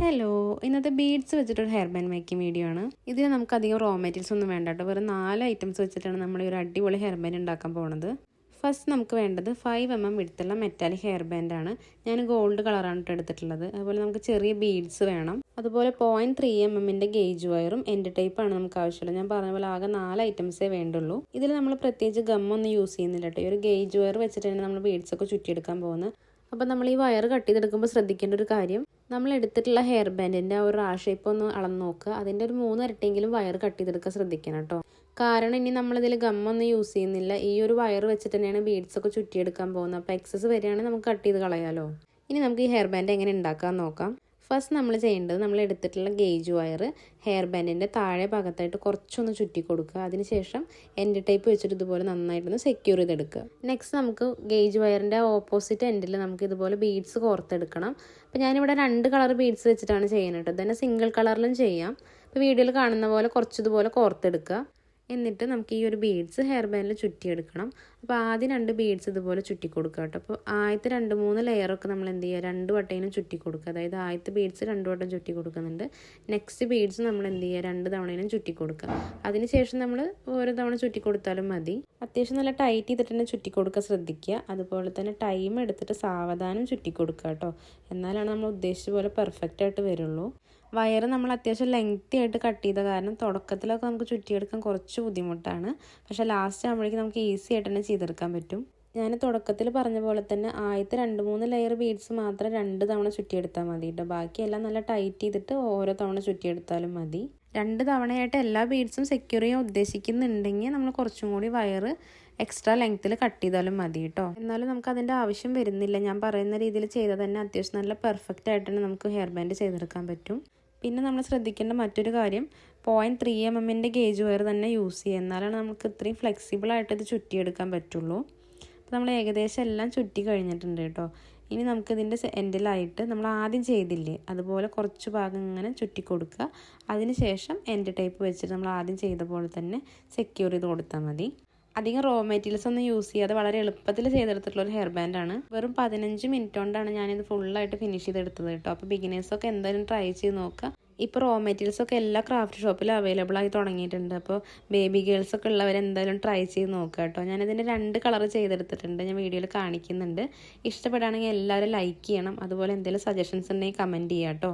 Hello ഇന്നത്തെ beads വെച്ചിട്ടൊരു hair band making video ആണ്. ഇതിന് നമുക്ക് അധികം റോ മെറ്റീരിയൽസ് ഒന്നും വേണ്ട കേട്ടോ. വെറും നാല് ഐറ്റംസ് വെച്ചിട്ടാണ് നമ്മൾ ഒരു അടിപൊളി ഹെയർ ബാൻഡ് ഉണ്ടാക്കാൻ പോകുന്നത് ഫസ്റ്റ് നമുക്ക് വേണ്ടത് ഫൈവ് എം എം വിടുത്തുള്ള മെറ്റാലിക് ഹെയർ ബാൻഡാണ് ഞാൻ ഗോൾഡ് കളറാണ് എടുത്തിട്ടുള്ളത്. അതുപോലെ നമുക്ക് ചെറിയ ബീഡ്സ് വേണം. അതുപോലെ പോയിന്റ് ത്രീ എം എമ്മിന്റെ ഗേജ് വയറും എന്റെ ടൈപ്പാണ് നമുക്ക് ആവശ്യമുള്ളത്. ഞാൻ പറഞ്ഞ പോലെ ആകെ നാല് ഐറ്റംസേ വേണ്ടുള്ളൂ. ഇതിൽ നമ്മൾ പ്രത്യേകിച്ച് ഗമ്മൊന്നും യൂസ് ചെയ്യുന്നില്ല കേട്ടോ ഈ ഒരു ഗേജ് വയർ വെച്ചിട്ടാണ് നമ്മൾ ബീഡ്സ് ഒക്കെ ചുറ്റിയെടുക്കാൻ പോകുന്നത്. അപ്പോൾ നമ്മൾ ഈ വയർ കട്ട് ചെയ്തെടുക്കുമ്പോൾ ശ്രദ്ധിക്കേണ്ട ഒരു കാര്യം നമ്മൾ എടുത്തിട്ടുള്ള ഹെയർ ബാൻഡിന്റെ ആ ഒരു ആ ഷേപ്പ് ഒന്ന് അളന്ന് നോക്കുക അതിന്റെ ഒരു മൂന്ന് ഇരട്ടിയെങ്കിലും വയർ കട്ട് ചെയ്തെടുക്കാൻ ശ്രദ്ധിക്കണം കേട്ടോ കാരണം ഇനി നമ്മളിതിൽ ഗമ്മൊന്നും യൂസ് ചെയ്യുന്നില്ല. ഈ ഒരു വയർ വെച്ചിട്ട് തന്നെയാണ് ബീഡ്സ് ഒക്കെ ചുറ്റിയെടുക്കാൻ പോകുന്നത്. അപ്പോൾ എക്സസ് വരികയാണെങ്കിൽ നമുക്ക് കട്ട് ചെയ്ത് കളയാലോ. ഇനി നമുക്ക് ഈ ഹെയർ ബാൻഡ് എങ്ങനെ ഉണ്ടാക്കാൻ നോക്കാം. ഫസ്റ്റ് നമ്മൾ ചെയ്യേണ്ടത് നമ്മൾ എടുത്തിട്ടുള്ള ഗേജ് വയർ ഹെയർ ബാൻഡിന്റെ താഴെ ഭാഗത്തായിട്ട് കുറച്ചൊന്ന് ചുറ്റി കൊടുക്കുക. അതിനുശേഷം എൻഡ് ടൈപ്പ് വെച്ചിട്ട് ഇതുപോലെ നന്നായിട്ടൊന്ന് സെക്യൂർ ചെയ്തെടുക്കുക. നെക്സ്റ്റ് നമുക്ക് ഗേജ് വയറിന്റെ ഓപ്പോസിറ്റ് എൻഡിൽ നമുക്ക് ഇതുപോലെ ബീഡ്സ് കോർത്തെടുക്കണം. അപ്പോൾ ഞാനിവിടെ രണ്ട് കളർ ബീഡ്സ് വെച്ചിട്ടാണ് ചെയ്യുന്നത് ഇതന്നെ സിംഗിൾ കളറിലും ചെയ്യാം. അപ്പോൾ വീഡിയോയിൽ കാണുന്ന പോലെ കുറച്ചിതുപോലെ കോർത്തെടുക്കുക. എന്നിട്ട് നമുക്ക് ഈ ഒരു ബീഡ്സ് ഹെയർ ബാൻഡിൽ ചുറ്റിയെടുക്കണം. അപ്പോൾ ആദ്യം രണ്ട് ബീഡ്സ് ഇതുപോലെ ചുറ്റി കൊടുക്കുക കേട്ടോ. അപ്പോൾ ആദ്യത്തെ രണ്ട് മൂന്ന് ലെയറൊക്കെ നമ്മൾ എന്ത് ചെയ്യുക? രണ്ട് വട്ടേനും ചുറ്റി കൊടുക്കുക അതായത് ആദ്യത്തെ ബീഡ്സ് രണ്ട് വട്ടം ചുറ്റി കൊടുക്കുന്നുണ്ട് നെക്സ്റ്റ് ബീഡ്സ് നമ്മൾ എന്ത് ചെയ്യുക? രണ്ട് തവണേനും ചുറ്റി കൊടുക്കുക അതിനുശേഷം നമ്മൾ ഓരോ തവണ ചുറ്റി കൊടുത്താലും മതി. അത്യാവശ്യം നല്ല ടൈറ്റ് ചെയ്തിട്ട് തന്നെ ചുറ്റി കൊടുക്കുക ശ്രദ്ധിക്കുക. അതുപോലെ തന്നെ ടൈം എടുത്തിട്ട് സാവധാനം ചുറ്റി കൊടുക്കുക കേട്ടോ. എന്നാലാണ് നമ്മൾ ഉദ്ദേശിച്ച പോലെ പെർഫെക്റ്റ് ആയിട്ട് വരുള്ളൂ. വയർ നമ്മൾ അത്യാവശ്യം ലെങ്ത്തി ആയിട്ട് കട്ട് ചെയ്ത കാരണം തുടക്കത്തിലൊക്കെ നമുക്ക് ചുറ്റിയെടുക്കാൻ കുറച്ച് ബുദ്ധിമുട്ടാണ്. പക്ഷേ ലാസ്റ്റ് ആകുമ്പോഴേക്കും നമുക്ക് ഈസി ആയിട്ട് തന്നെ ചെയ്തെടുക്കാൻ പറ്റും. ഞാൻ തുടക്കത്തിൽ പറഞ്ഞ പോലെ തന്നെ ആദ്യത്തെ രണ്ട് മൂന്ന് ലെയർ ബീഡ്സ് മാത്രം രണ്ട് തവണ ചുറ്റിയെടുത്താൽ മതി കേട്ടോ ബാക്കിയെല്ലാം നല്ല ടൈറ്റ് ചെയ്തിട്ട് ഓരോ തവണ ചുറ്റിയെടുത്താലും മതി. രണ്ട് തവണയായിട്ട് എല്ലാ ബീഡ്സും സെക്യൂർ ചെയ്യാൻ ഉദ്ദേശിക്കുന്നുണ്ടെങ്കിൽ നമ്മൾ കുറച്ചും കൂടി വയറ് എക്സ്ട്രാ ലെങ്ത്തിൽ കട്ട് ചെയ്താലും മതി കേട്ടോ എന്നാലും നമുക്ക് അതിന്റെ ആവശ്യം വരുന്നില്ല. ഞാൻ പറയുന്ന രീതിയിൽ ചെയ്താൽ തന്നെ അത്യാവശ്യം നല്ല പെർഫെക്റ്റ് ആയിട്ട് തന്നെ നമുക്ക് ഹെയർ ബാൻഡ് ചെയ്തെടുക്കാൻ പറ്റും. പിന്നെ നമ്മൾ ശ്രദ്ധിക്കേണ്ട മറ്റൊരു കാര്യം പോയിന്റ് ത്രീ എം എമ്മിന്റെ ഗേജ് വയർ തന്നെ യൂസ് ചെയ്യുക. എന്നാലാണ് നമുക്ക് ഇത്രയും ഫ്ലെക്സിബിളായിട്ട് ഇത് ചുറ്റിയെടുക്കാൻ പറ്റുള്ളൂ. അപ്പോൾ നമ്മൾ ഏകദേശം എല്ലാം ചുറ്റി കഴിഞ്ഞിട്ടുണ്ട് കേട്ടോ. ഇനി നമുക്കിതിന്റെ എൻഡിലായിട്ട് നമ്മൾ ആദ്യം ചെയ്തില്ലേ അതുപോലെ കുറച്ച് ഭാഗം ഇങ്ങനെ ചുറ്റി കൊടുക്കുക. അതിനുശേഷം എൻഡ് ടൈപ്പ് വെച്ചിട്ട് നമ്മൾ ആദ്യം ചെയ്ത പോലെ തന്നെ സെക്യൂർ ചെയ്ത് കൊടുത്താൽ മതി. അധികം റോ മെറ്റീരിയൽസ് ഒന്നും യൂസ് ചെയ്യാതെ വളരെ എളുപ്പത്തിൽ ചെയ്തെടുത്തിട്ടുള്ള ഒരു ഹെയർ ബാൻഡാണ് വെറും പതിനഞ്ച് മിനിറ്റ് കൊണ്ടാണ് ഞാനിത് ഫുള്ളായിട്ട് ഫിനിഷ് ചെയ്തെടുത്തത് കേട്ടോ. അപ്പോൾ ബിഗിനേഴ്സൊക്കെ എന്തായാലും ട്രൈ ചെയ്ത് നോക്കുക. ഇപ്പോൾ റോ മെറ്റീരിയൽസ് ഒക്കെ എല്ലാ ക്രാഫ്റ്റ് ഷോപ്പിലും അവൈലബിൾ ആയി തുടങ്ങിയിട്ടുണ്ട്. അപ്പോൾ ബേബി ഗേൾസ് ഒക്കെ ഉള്ളവർ എന്തായാലും ട്രൈ ചെയ്ത് നോക്കുക കേട്ടോ. ഞാനിതിന്റെ രണ്ട് കളർ ചെയ്തെടുത്തിട്ടുണ്ട്. ഞാൻ വീഡിയോയിൽ കാണിക്കുന്നുണ്ട്. ഇഷ്ടപ്പെടുകയാണെങ്കിൽ എല്ലാവരും ലൈക്ക് ചെയ്യണം. അതുപോലെ എന്തെങ്കിലും സജഷൻസ് ഉണ്ടെങ്കിൽ കമന്റ് ചെയ്യാം കേട്ടോ.